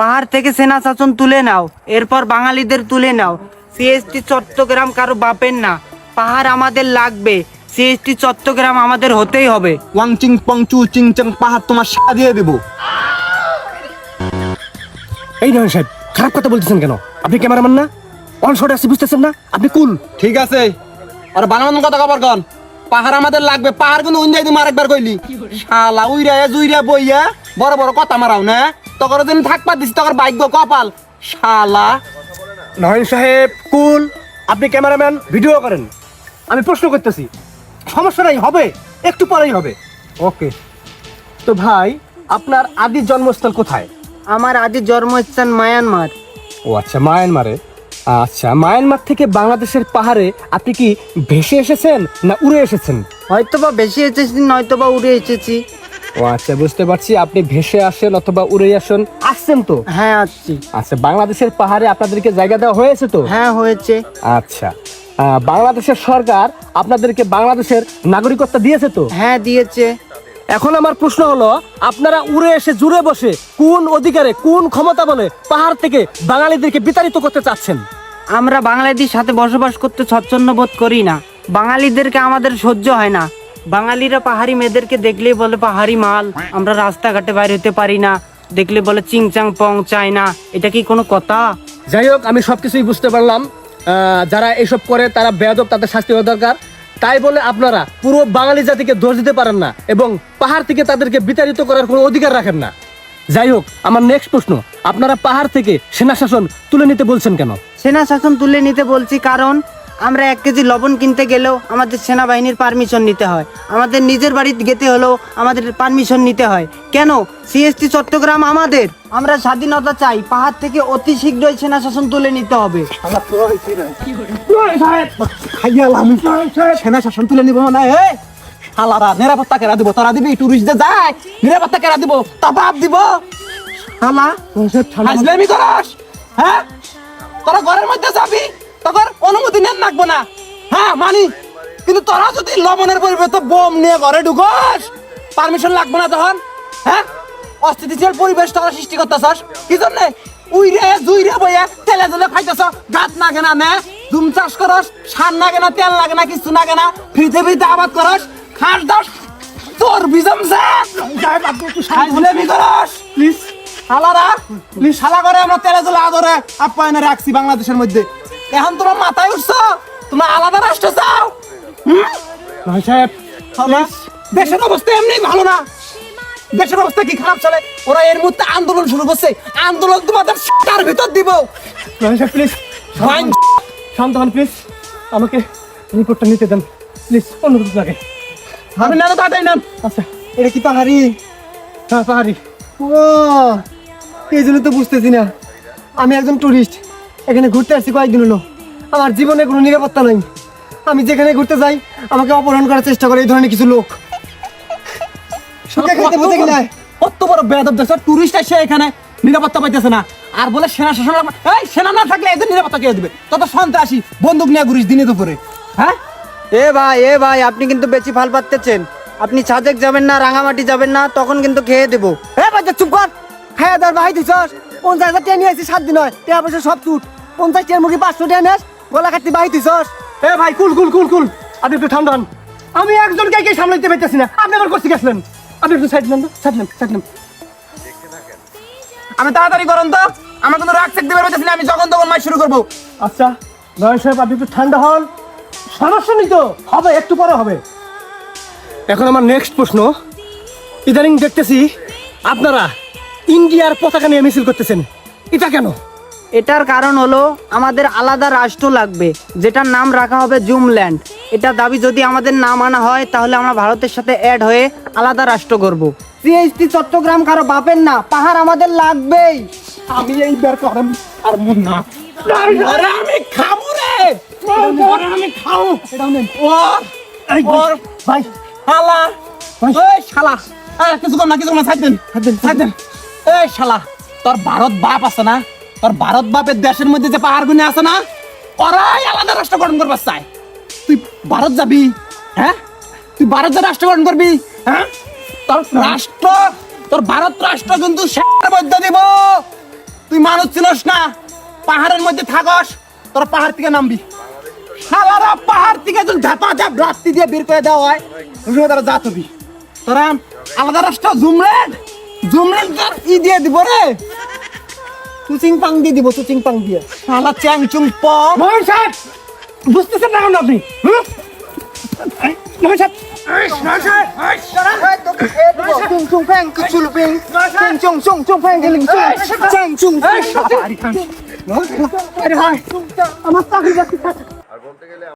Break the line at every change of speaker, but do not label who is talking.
পাহাড় থেকে সেনা শাসন তুলে নাও এরপর বাঙালিদের তুলে নাও। সিএসটি চট্টগ্রাম কারও বাপের না। পাহাড় আমাদের লাগবে। সিএসটি চট্টগ্রাম আমাদের হতেই হবে।
ওয়াং চিং পং চু চিং চাং পাহাড় তোমার সাদা দিয়ে দেবো।
এই নয় সাহেব খারাপ কথা বলতেছেন কেন? আপনি ক্যামেরাম্যান না? অন শট আছে বুঝতেছেন না? আপনি কুল।
ঠিক আছে। আর বানানোর কথা খবর কন। পাহাড় আমাদের লাগবে। পাহাড় কিন্তু উন্দাই তুমি আরেকবার কইলি। শালা উইরা জুইরা বইয়া বড় বড় কথা মারাও না। তখন দিন থাকবা দিছি তখন ভাগ্য কপাল। শালা।
নয়ন সাহেব কুল আপনি ক্যামেরাম্যান ভিডিও করেন। আমি প্রশ্ন করতেছি সমস্যা নাই হবে একটু পরেই হবে। ওকে। তো ভাই আপনার আদি জন্মস্থল কোথায়?
আমার আদি জন্মস্থান মায়ানমার।
ও আচ্ছা মায়ানমারে। আচ্ছা মায়ানমার থেকে বাংলাদেশের পাহাড়ে আপনি কি ভেসে এসেছেন না উড়ে এসেছেন?
হয়তোবা বেশি এসেছি নয়তো বা উড়ে এসেছি।
ও আচ্ছা বুঝতে পারছি। আপনি ভেসে আসেন অথবা উড়ে আসেন। আসছেন তো?
হ্যাঁ আসছি।
আচ্ছা বাংলাদেশের পাহাড়ে আপনাদেরকে জায়গা দেওয়া হয়েছে তো?
হ্যাঁ হয়েছে।
আচ্ছা। বাংলাদেশের সরকার আপনাদেরকে বাংলাদেশের নাগরিকত্ব দিয়েছে তো?
হ্যাঁ দিয়েছে।
এখন আমার প্রশ্ন হলো আপনারা উড়ে এসে জুড়ে বসে কোন অধিকারে কোন ক্ষমতা বলে পাহাড় থেকে বাঙালিদেরকে বিতাড়িত করতে চাচ্ছেন?
আমরা বাঙালিদের সাথে বসবাস করতে স্বচ্ছন্দ বোধ করি না। বাঙালিদেরকে আমাদের সহ্য হয় না। বাঙালিরা পাহাড়ি মেয়েদেরকে দেখলেই বলে পাহাড়ি মাল আমরা রাস্তাঘাটে বাইরে হতে পারি না। দেখলে বলে চিংচাং পং চায় না এটা কি কোনো কথা?
যাই হোক আমি সবকিছুই বুঝতে পারলাম। আহ, যারা এসব করে তারা বেয়াদব তাদের শাস্তি হওয়া দরকার। তাই বলে আপনারা পুরো বাঙালি জাতিকে দোষ দিতে পারেন না এবং পাহাড় থেকে তাদেরকে বিতাড়িত করার কোনো অধিকার রাখেন না। যাই হোক আমার নেক্সট প্রশ্ন আপনারা পাহাড় থেকে সেনা শাসন তুলে নিতে বলছেন কেন?
সেনা শাসন তুলে নিতে বলছি কারণ আমরা এক কেজি লবণ কিনতে গেলেও আমাদের সেনাবাহিনীর পারমিশন নিতে হয়। আমাদের নিজের বাড়িতে যেতে হলেও আমাদের পারমিশন নিতে হয়। কেন? সিএসটি চট্টগ্রাম আমাদের। আমরা স্বাধীনতা চাই পাহাড় থেকে অতি শীঘ্রই সেনা শাসন তুলে নিতে হবে।
সেনা শাসন তুলে নিব না হে শালারা নিরাপত্তা কেরা দিব তোরা দিবি টুরিস্টদের যায়। নিরাপত্তা কেরা দিব। তা বাপ দিব শালা হাজলামি করস হ্যাঁ? তোরা ঘরের মধ্যে যাবি। তখন অনুমতি নেন লাগবো না। হ্যাঁ মানি। কিন্তু তোরা যদি লবণের পরিবর্তে বোম নিয়ে ঘরে ঢুকস পারমিশন লাগবে না তখন। হ্যাঁ? অস্থিতিশীল পরিবেশ তোরা সৃষ্টি করতেছস। কি জন্যে? উইরে জুইরে বইয়া তেলে তেলে খাইতেছ। গাছ না কেনা নে দুম চাষ করস সার না কেনা তেল লাগে না কিছু না কেনা। ফ্রিতে ফ্রিতে আবাদ করস খাস দাস তোর বিজম করস। প্লিজ শালারা প্লিজ শালা করে আমরা তেলে তেলে আদরে আপ্যায়নে রাখছি বাংলাদেশের মধ্যে। এখন তোমার মাথায় উঠছ? তোমরা আলাদা রাষ্ট্র চাও?
নয় সাহেব
দেশের অবস্থা এমনি ভালো না। দেশের অবস্থা কি খারাপ চলে? ওরা এর মধ্যে আন্দোলন শুরু করছে। আন্দোলন তোমাদের তার ভিতর দিব।
প্লিজ শান্ত হন প্লিজ আমাকে রিপোর্টটা নিতে দেন প্লিজ অনুরোধ লাগে
আমি না তাড়াতাড়ি নাম
আচ্ছা।
এটা কি পাহাড়ি?
হ্যাঁ পাহাড়ি।
ও এই জন্য তো বুঝতেছি না। আমি একজন টুরিস্ট এখানে ঘুরতে আসছি কয়েকদিন হলো। আমার জীবনে কোনো নিরাপত্তা নাই। আমি যেখানে ঘুরতে যাই আমাকে অপহরণ করার চেষ্টা করে এই ধরনের কিছু লোক। কত বড় বেয়াদব দেশ টুরিস্ট এসে এখানে নিরাপত্তা পাইতেছে না। আর বলে সেনা শাসন এই সেনা না থাকলে এদের নিরাপত্তা কে দিবে? তত সন্ত্রাসী বন্দুক নিয়ে ঘুরিস দিনে দুপুরে। হ্যাঁ?
এ ভাই এ ভাই আপনি কিন্তু বেশি ফাল পাচ্তেছেন আপনি সাজেক যাবেন না রাঙামাটি যাবেন না তখন কিন্তু খেয়ে দেবো।
এ বাচ্চা চুপ কর। খাইয়া দার ভাই দিছস পঞ্চাশ হাজার টিয়া নিয়ে সাত দিন হয়। টিয়া পয়সা সব চুট। পঞ্চাশ টিয়ার মুরগি পাঁচশো টিয়া নেস গলা কাটতে বাহি দিছস
এ ভাই কুল কুল কুল কুল। আপনি একটু ঠান্ডা হন আমি একজনকে কে সামলাইতে পারতেছি না। আপনি আবার করতে গেছিলেন। আপনি একটু সাইড নেন সাইড নেন সাইড নেন।
আমি তাড়াতাড়ি করুন তো। আমার কোনো রাগ থাকতে পারবে না আমি যখন তখন মাই শুরু করব।
আচ্ছা নয় সাহেব আপনি একটু ঠান্ডা হন। সমস্যা নেই তো হবে একটু পরে হবে। এখন আমার নেক্সট প্রশ্ন। ইদানিং দেখতেছি আপনারা ইন্ডিয়ার পতাকা নিয়ে মিছিল করতেছেন। এটা কেন?
এটার কারণ হলো আমাদের আলাদা রাষ্ট্র লাগবে যেটার নাম রাখা হবে জুমল্যান্ড। এটা দাবি যদি আমাদের না মানা হয় তাহলে আমরা ভারতের সাথে অ্যাড হয়ে আলাদা রাষ্ট্র করব সিএসটি চট্টগ্রাম কারও বাপের না পাহাড় আমাদের লাগবেই।
আমি এইবার করম আর মন না। আরে আমি খাব রে। আমি খাও ওর ওর
ভাই।
শালা। এই শালা। এই কিছু কর না কিছু কর না ছাড় দেন। ছাড় দেন। এই শালা, তোর ভারত বাপ আছে না? তোর ভারত বাপের দেশের মধ্যে যে পাহাড় গুনে আছে না? ওরাই আলাদা রাষ্ট্র গঠন করবার চায়। তুই ভারত যাবি হ্যাঁ? তুই ভারত যা রাষ্ট্র গঠন করবি হ্যাঁ? তোর রাষ্ট্র, তোর ভারত রাষ্ট্র কিন্তু শেয়ার মধ্যে দিব। তুই মানুষ ছিলস না, পাহাড়ের মধ্যে থাকস, তোর পাহাড় থেকে নামবি। শালারা পাহাড় থেকে যদি ধাপা ধাপ রাত্রি দিয়ে বের করে দেওয়া হয়। তারা জাত হবি তোরা আলাদা রাষ্ট্র জুমলেন জুমলেন তোর ই দিয়ে দিব রে। চুচিং পাং দিয়ে দিব চুচিং পাং দিয়ে। শালা চ্যাং চুং প। মোহন সাহেব বুঝতেছেন না এখন আপনি? মোহন সাহেব। আমার চাকরি বাকরি